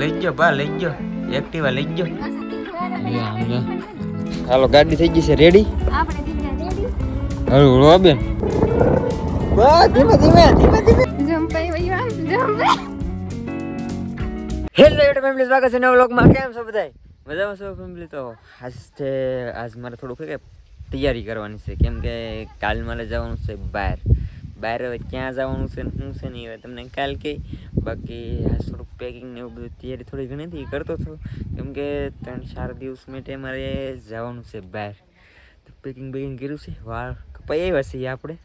લઈ ગયો બા લઈ ગયો એક્ટિવા લઈ ગયો હાલો ગાડી થઈ ગઈ છે રેડી આપણે દીકરા રેડી હળુ હળુ હો બેન ધીમે. ધીમે ધીમે ધીમે હેલો યુટ્યુબ ફેમિલી સ્વાગત છે નવા વ્લોગમાં. કેમ છો બધાય? મજામાં છો ફેમિલી તો? આજ છે આજ મારે થોડુંક કે તૈયારી કરવાની છે. કેમ કે કાલ મારે જવાનું છે બહાર. બહાર હવે ક્યાં જવાનું છે ને શું છે નહીં હવે તમને કાલ કહી. બાકી થોડુંક પેકિંગ ને એવું બધું તૈયારી થોડી ઘણી હતી, કરતો હતો. કેમ કે ત્રણ ચાર દિવસ માટે મારે જવાનું છે બહાર. તો પેકિંગ બેકિંગ કર્યું છે, વાળ કપાઈ આવ્યા છે આપણે.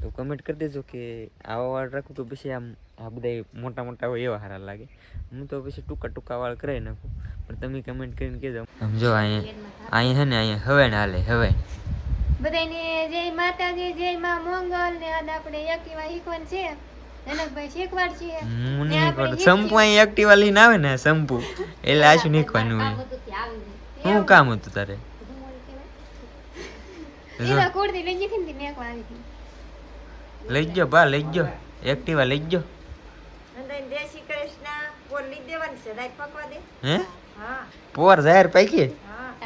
તો કમેન્ટ કરી દેજો કે આવા વાળ રાખું તો પછી આમ આ બધા મોટા મોટા હોય એવા સારા લાગે. હું તો પછી ટૂંકા ટૂંકા વાળ કરાવી નાખું. પણ તમે કમેન્ટ કરીને કહેજો. સમજો અહીંયા અહીંયા છે ને, અહીંયા હવે ને હાલે હવે બધાને જય માતાજી જય માં મંગલ ને આજ આપણે એક્ટિવા શીખવાનું છે? જનકભાઈ શીખવાડ છે. હું ને નહીં આપણે સંપુ અહીં એક્ટિવા લઈને આવે ને સંપુ એટલે આશું શીખવાનું હોય. શું કામ હતું તારે? લઈ ગયો બા લઈ ગયો. એક્ટિવા લઈ ગયો. દેશી કૃષ્ણ. પોર લઈ દેવાની છે રાત પકવા દે. હે? હા. પોર જાહેર પૈકી?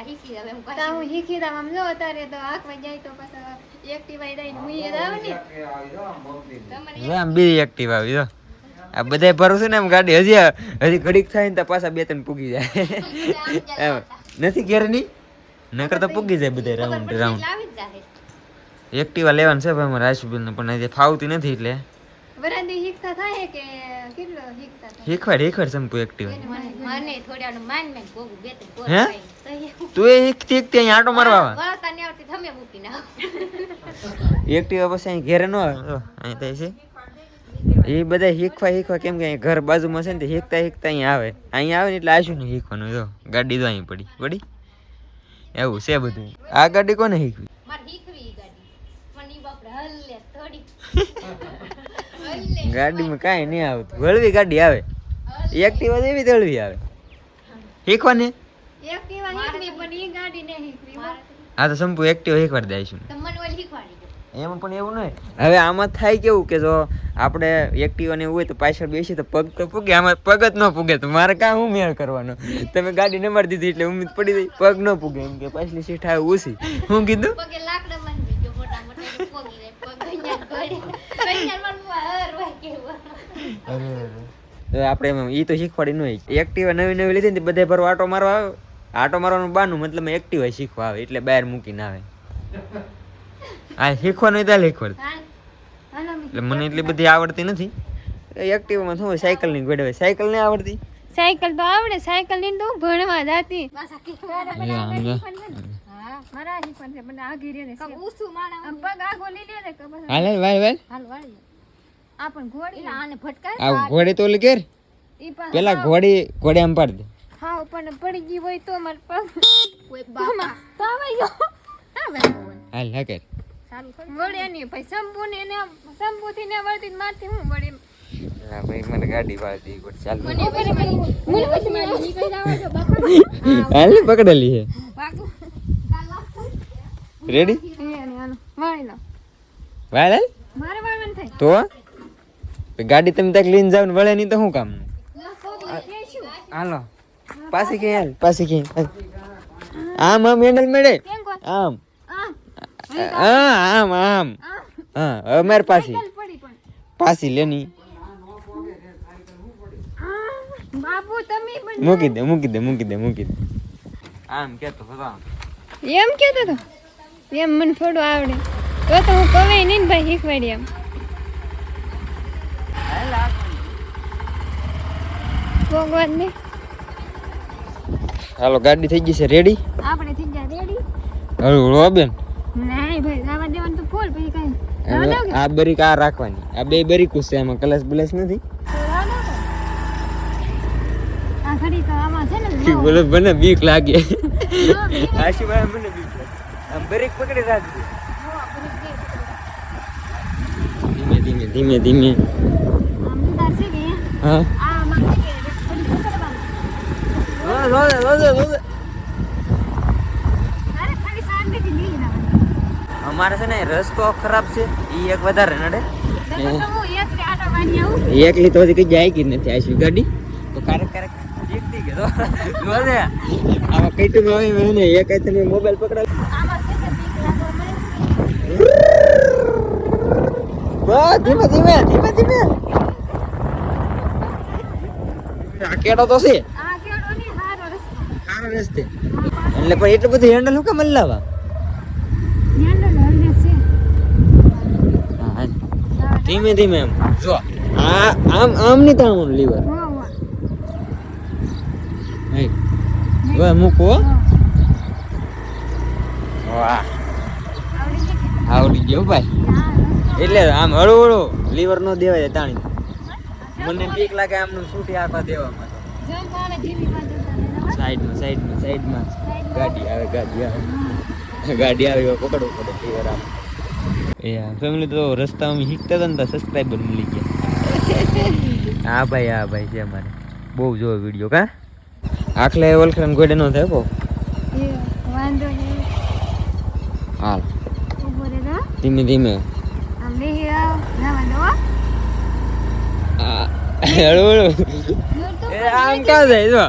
હા તા હું શીખી દઉં આમ જો તારે તો આંખમાં જાય તો પછી એક્ટિવા દઈને હું એ આવે ને. તમને આમ બીજી એક્ટિવા આવી જો. આ બધાય ભરોસે ને આમ ગાડી હજી હજી ઘડીક થાય ને તો પાછા બે ત્રણ પૂગી જાય. એમ. નથી ઘેરની? નકર તો પૂગી જાય બધા રાઉન્ડ રાઉન્ડ એક્ટિવા લેવાનું છે ભાઈ મારા આશુબેન પણ હજી ફાવતી નથી એટલે. વરાંદી શીખતા થાય કે કેટલો થાય? એક્ટિવા મને થોડાનું માન મેં બે? તો એ તું એ શીખતી શીખતી અહીંયા આટો મારવા આવે. વળતા ને આવતી તમે મૂકી નાખો એક્ટિવા પછી અહીં ઘેરે ન અહીં થાય છે. એ બધા શીખવા શીખવા કેમ કે અહીં ઘર બાજુમાં છે ને તે શીખતા શીખતા અહીંયા આવે. અહીંયા આવે ને એટલે આશું ને જો ગાડી તો અહીં પડી. પડી? એવું છે બધું. આ ગાડી કોને શીખવી? મારે શીખવી ગાડી. પણ ઈ બાપરે હલ્લે થોડી. ગાડીમાં કાંઈ નહીં આવતું. વળવી ગાડી આવે. એક્ટિવા જેવી તળવી આવે. શીખવાની? હા. તો સંપુ એક્ટિવા શીખવાડી દઈશું એમાં પણ એવું નહીં. હવે આમાં થાય કેવું કે જો આપણે એક્ટિવા ને એવું હોય તો પાછળ બેસી તો પગ તો પૂગે આમાં પગ જ ન પૂગે. તો મારે કાં હું મેળ કરવાનો? તમે ગાડી નંબર દીધી એટલે ઉમ્મીદ પડી ગઈ. પગ ન પૂગે એમ કે પાછલી સીટ આવે ઓછી. હું કીધું? તો આપણે એમ ઈ તો શીખવાડી ન હોય. એક્ટિવા નવી નવી લીધી ને બધે ભરવા આટો મારવા આવે. આટો મારવાનું બાનું મતલબ એક્ટિવા શીખવા આવે એટલે બહાર મૂકીને આવે. આ શીખવાનું ત્યાં શીખવાડ. એટલે મને એટલી બધી આવડતી નથી. એક્ટિવામાં શું હોય? સાયકલની ગોડે સાયકલ નહીં આવડતી? સાયકલ તો આવડે સાયકલની તો ભણવા જાતી. મારા શીખવાનું છે મને આગી રે છે. ઊસું માણા પગ આગો લઈ લે ને કબસ હાલ હાલ હાલ વાળી આ પણ ઘોડી. આને ભટકાય? આ ઘોડી તો લગેર કેર? ઈ પેલા ઘોડી ઘોડી આમ પાડ દે. હા પણ પડી ગઈ હોય તો માર પગ. કોઈ બાપા. તો આવે ગયો હા ભાઈ હાલ હા કેર. વળે નહીં ભાઈ સંપૂર્ણ ને એને સંપૂર્ણથી ને વળતી મારથી હું વળે. હા ભાઈ મને ગાડી વાળતી ગોડ ચાલ. મને મને મને પછી મારી નીકળી જાવ છો બાપા. હાલ પકડેલી છે. રેડી વાળી લો. વાળ મારે વાળવાનું થાય. તો? ગાડી તમે ત્યાં લઈને જાવ ને વળે નહીં તો શું કામ? હાલો. પાછી કે હાલ પાછી કે આમ આમ હેન્ડલ મેળે. આમ. હા આમ આમ. હા હવે પાસે પાછી. ચાલ પડી પણ. પાછી લેની મૂકી દે મૂકી દે મૂકી દે મૂકી દે. આમ કેતો હતો એમ કેતો તો એમ મને થોડું આવડે. તો તો હું કવે નહીં ને ભાઈ શીખવાડી એમ ભગવાન ને હાલો ગાડી થઈ ગઈ છે રેડી આપણે થઈ ગયા રેડી હળુ હળુ હો બેન નહીં ભાઈ જવા દેવાનું તો ફૂલ પછી કઈ હવે આ બરીક આ રાખવાની આ બે બરીકું છે આમાં કલસ બલસ નથી આ ઘડી તો આમાં છે ને બોલો મને બીક લાગે આશીભાઈ મને બીક લાગે આમ બરીક પકડી રાખજો ધીમે ધીમે ધીમે ધીમે આમ ઉતાર છે કે હા આ આમાં છે કે થોડી પકડવાનું લોદે લોદે લોદે અરે ખાલી શાંતિથી લઈ જવાનું અમારે છે ને રસ્તો ખરાબ છે ઈ એક વધારે નડે. તો એકલી તો કઈ જાય કે નથી આવી ગાડી? તો ક્યારેક ક્યારેક એક ઠીક ગયો તો જો ને આમાં કઈટું માં આવે ને એક હાથે મેં મોબાઈલ પકડાવ આમાં છે કે બીક લાગવા મળે બસ ધીમે ધીમે ધીમે ધીમે. આ કેડો તો છે આ કેળો ની હારો રસ્તો એટલે પણ એટલું બધું હેન્ડલ હું કેમ લાવવા ધીમે ધીમે એમ. જો આ આમ આમ નહીં તાણવાનું લીવર. હવે મૂકો હો. વાહ. આવડી ગયો ભાઈ. એટલે આમ હળું હળું લીવર નો દેવાય તાણી. મને બીક લાગે આમનું છૂટી આખા દેવામાં. સાઈડમાં સાઈડમાં સાઈડમાં. ગાડી આવે ગાડી આવે. ગાડી આવે પકડવું પડે લીવર આમ એ ફેમિલી તો રસ્તામાં શીખતા હતા ને તો સબસ્ક્રાઈબર મળી ગયા. હા ભાઈ હા ભાઈ છે અમારે. બહુ જોવો વીડિયો કા? આખલે ઓળખાણ ગોડે નો થાય બહુ વાંધો નહીં. હાલ. ધીમે ધીમે. હળવું આમ ક્યાં જાય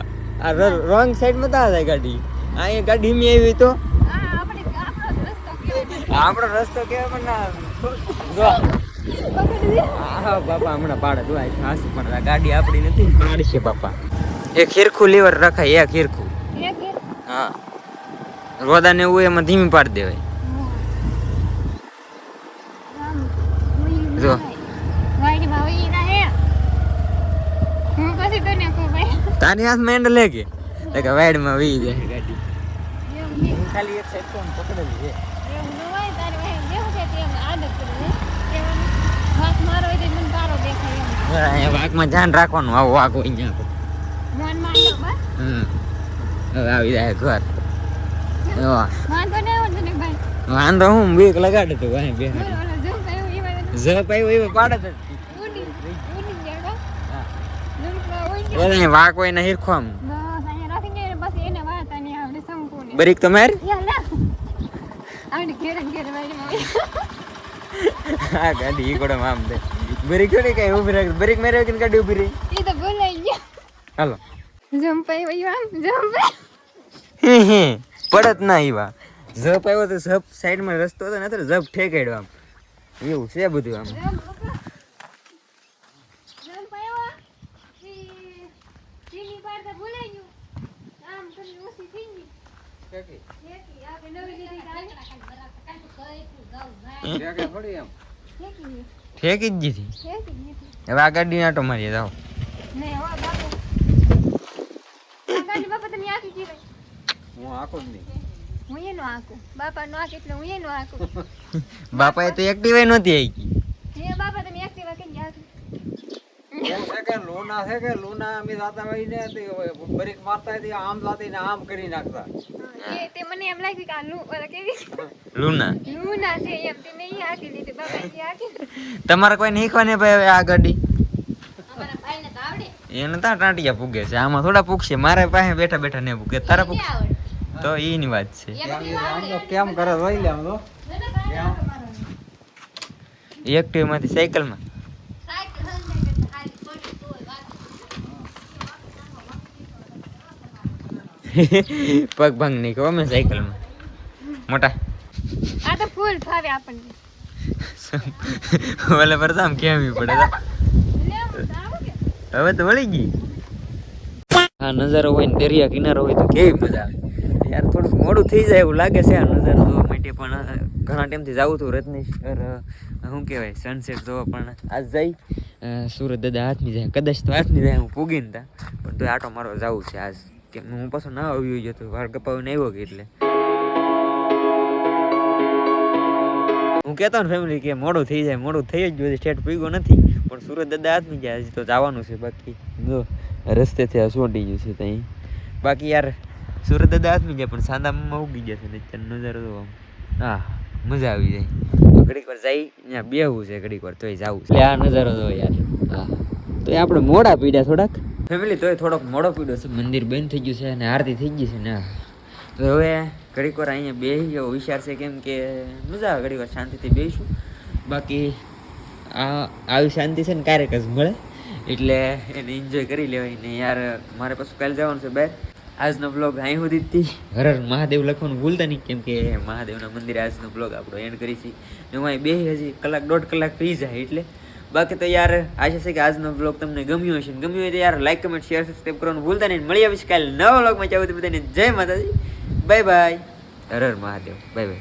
આ રોંગ સાઈડમાં તા થાય ગાડી. અહીંયા ગાડી મી આવી તો. આપણો રસ્તો કહેવાય. આપણો રસ્તો કે પણ ના જો. હા બાપા હમણાં પાડે જો આ પણ ગાડી આપણી નથી. પાડશે બાપા. એક ખીરખું લીવર રખાય એક ખીરખું. હા. રોદા ને એવું એમાં ધીમી પાડી દેવાય. જો. ઉઈ ના હે. હું પછી તને ભાઈ. તારી હાથમાં મેંડ લે કે? તો કે વાઈડમાં વી જાય. ગાડી ખાલી એક સાઈડ ફોન પકડેલી છે. હાથ વાઘમાં ધ્યાન રાખવાનું આવો વાઘ હોય ત્યાં હવે આવી જાય ઘર. વાંધો નહીં આવે ને તને ભાઈ. વાંધો હું બીક લગાડે તો એવો પાડે જ ઉડી ઉડી જાય હો. હા. ઝુમકા ઉડી જાય. ઓલા વાઘ હોય ને હિરખો આમ બસ અહીંયા રાખીને એને વાર્તા નહીં આવડે સંપૂર્ણ બરીક તો માર. યા લા. આવડે ઘેરે ને ઘેરે વાળી માં હા ગાડી ઈ કોડો આમ દે. બરીક થોડી કઈ ઊભી રાખ. બરીક મેરે કે ગાડી ઊભી રહી? એ તો બોલાઈ ગયા. હાલો. જંપાઈ વયું આમ જંપાઈ હે હે. પડત ના ઈવા જપ આવ્યો તો જપ સાઈડમાં રસ્તો હતો ને તો જપ ઠેકાડ્યો આમ. એવું છે બધું આમ જંપાઈ આવા એ ચીની પાડતા બોલાઈ ગયું આમ કરી ઓછી થઈ ગઈ એકી આપણે નવી લીધી એકી ઠેકી જ જીધી એકી નથી હવે આ ગાડી આટો મારીએ જાઓ નહીં હો બાપુ આ ગાડી બાપા તમે આખી જીવે હું આખો જ નહીં હું એનો આંકું બાપા નો આંક એટલે હું એનો આંકું બાપાએ તો એક્ટિવા નહોતી આવી બાપા તમે એમ છે કે લોના છે કે લોના અમે બ્રેક મારતા આમ જાતી ને આમ કરી નાખતા. એ તે મને એમ લાગ્યું કે આ લુ ઓલા કેવી લુના? લૂના છે એમ તે મેં હાકી લીધી બાપા હાકી તમારે કોઈ નીકવાની ભાઈ હવે આ ગાડી? અમારા ભાઈને તો આવડે. એને ત્યાં ટાંટિયા પૂગે છે આમાં થોડા પૂગશે મારે પાસે બેઠા બેઠા ને પૂગે તારા પૂગશે તો એની વાત છે. કેમ કરે રહી લે આમ તો. એક્ટિવમાંથી સાયકલમાં? પગ ભંગ નહીં કહો અમે સાયકલમાં. મોટા. આ તો ફૂલ ફાવે આપણને. ઓલે પર તો આમ કેવી પડે હવે તો વળી ગઈ. આ નજારો હોય ને દરિયા કિનારો હોય તો કેવી મજા આવે. યાર થોડુંક મોડું થઈ જાય એવું લાગે છે આ નજારો જોવા માટે પણ ઘણા ટાઈમથી જાવું હતું રત્નેશ્વર શું કહેવાય સનસેટ જોવા પણ આજ જઈ સુરત દાદા હાથની જાય કદાચ તો હાથની જાય હું પૂગીને તા. પણ તો આટો મારો જવું છે આજ. કેમ હું પાછો ના આવ્યો જતો વાળ કપાવીને આવ્યો કે એટલે? હું કહેતો ને ફેમિલી કે મોડું થઈ જાય, મોડું થઈ જ જોઈએ સ્ટેટ પીગો નથી. પણ સુરત દાદા હાથમી જાય તો જવાનું છે બાકી. જો, રસ્તેથી આ છોડી ગયું છે ત્યાં બાકી યાર, સુરત દાદા હાથમી જાય, પણ સાંદામાં ઉગી જશે ને અત્યારનો નજારો તો. હા, મજા આવી જાય. ઘડીક વાર જઈ ત્યાં બેહવું છે, ઘડીક વાર તોય જવું છે. આ નજારો તો યાર. હા. તો આપણે મોડા પીડ્યા થોડાક. ફેમિલી તોય થોડોક મોડો પીડ્યો છે. મંદિર બંધ થઈ ગયું છે અને આરતી થઈ ગઈ છે ને. તો હવે ઘડીક વાર અહીંયા બેસી ગયો વિચાર છે કેમ કે મજા આવે ઘડીક વાર શાંતિથી બેસીશું બાકી આ, આવી શાંતિ છે ને ક્યારેક જ મળે. એટલે એને એન્જોય કરી લેવાય ને યાર, મારે પાછું કાલે જવાનું છે બહાર. આજનો બ્લોગ અહીં સુધી જ હર મહાદેવ લખવાનું ભૂલતા નહીં કેમ કે મહાદેવના મંદિરે આજનો બ્લોગ આપણો એન્ડ કરી છે ને હું અહીં બે હજી કલાક દોઢ કલાક થઈ જાય એટલે. બાકી તો યાર, આશા છે કે આજનો બ્લોગ તમને ગમ્યો હશે ગમ્યું હોય તો યાર લાઈક કમેન્ટ શેર સબસ્ક્રાઈબ કરવાનું ભૂલતા નહીં. મળી આવીશ કાલે નવા બ્લોગમાં ચાવું બધાને જય માતાજી. Bye bye Har Har Mahadev. Bye bye